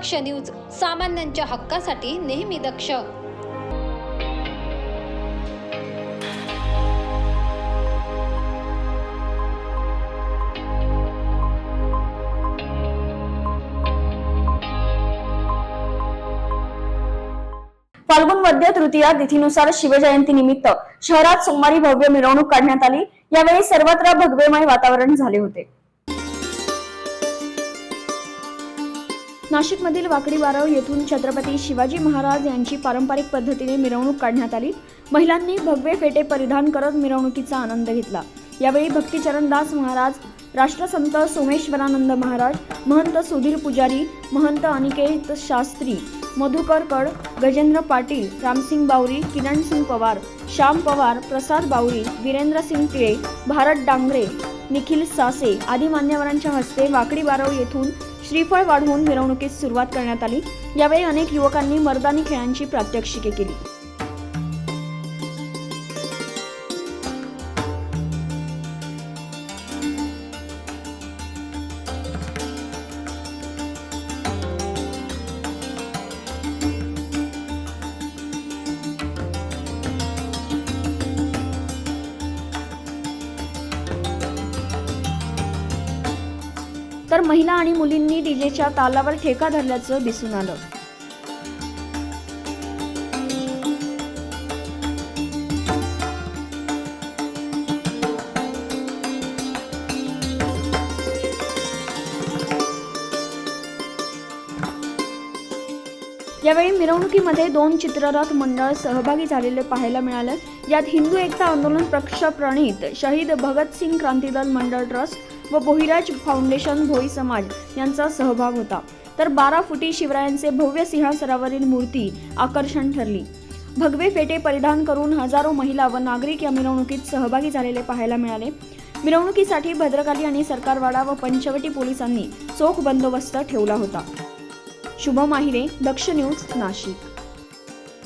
दक्ष news सामान्यांच्या हक्कासाठी नेहमी दक्ष. फाल्गुन मध्य तृतीया तिथीनुसार शिवजयंती निमित्त शहरात सोमवारी भव्य मिरवणूक काढण्यात आली. यावेळी सर्वत्र भगवेमय वातावरण झाले होते. नाशिकमधील वाकडी बारव येथून छत्रपती शिवाजी महाराज यांची पारंपरिक पद्धतीने मिरवणूक काढण्यात आली. महिलांनी भगवे फेटे परिधान करत मिरवणुकीचा आनंद घेतला. यावेळी भक्तीचरणदास महाराज राष्ट्रसंत सोमेश्वरानंद महाराज महंत सुधीर पुजारी महंत अनिकेत शास्त्री मधुकर कड गजेंद्र पाटील रामसिंग बावरी किरणसिंग पवार श्याम पवार प्रसाद बावरी वीरेंद्रसिंग टिळे भारत डांगरे निखिल सासे आदी मान्यवरांच्या हस्ते वाकडी बारव येथून श्रीफळ वाढवून मिरवणुकीस सुरुवात करण्यात आली. यावेळी अनेक युवकांनी मर्दानी खेळांची प्रात्यक्षिके केली. तर महिला आणि मुलींनी डीजेच्या तालावर ठेका धरल्याचं दिसून आलं. यावेळी मिरवणुकीमध्ये दोन चित्ररथ मंडळ सहभागी झालेले पाहायला मिळाले. यात हिंदू एकता आंदोलन पक्ष प्रणित शहीद भगतसिंग क्रांतीदल मंडळ ट्रस्ट व बोहिराज फाउंडेशन भोई समाज यांचा सहभाग होता. तर बारा फुटी शिवरायांचे भव्य सिंहासरावरील मूर्ती आकर्षण ठरली. भगवे फेटे परिधान करून हजारो महिला व नागरिक या मिरवणुकीत सहभागी झालेले पाहायला मिळाले. मिरवणुकीसाठी भद्रकाली आणि सरकारवाडा व पंचवटी पोलिसांनी चोख बंदोबस्त ठेवला होता. शुभम आहिरे दक्ष न्यूज नाशिक.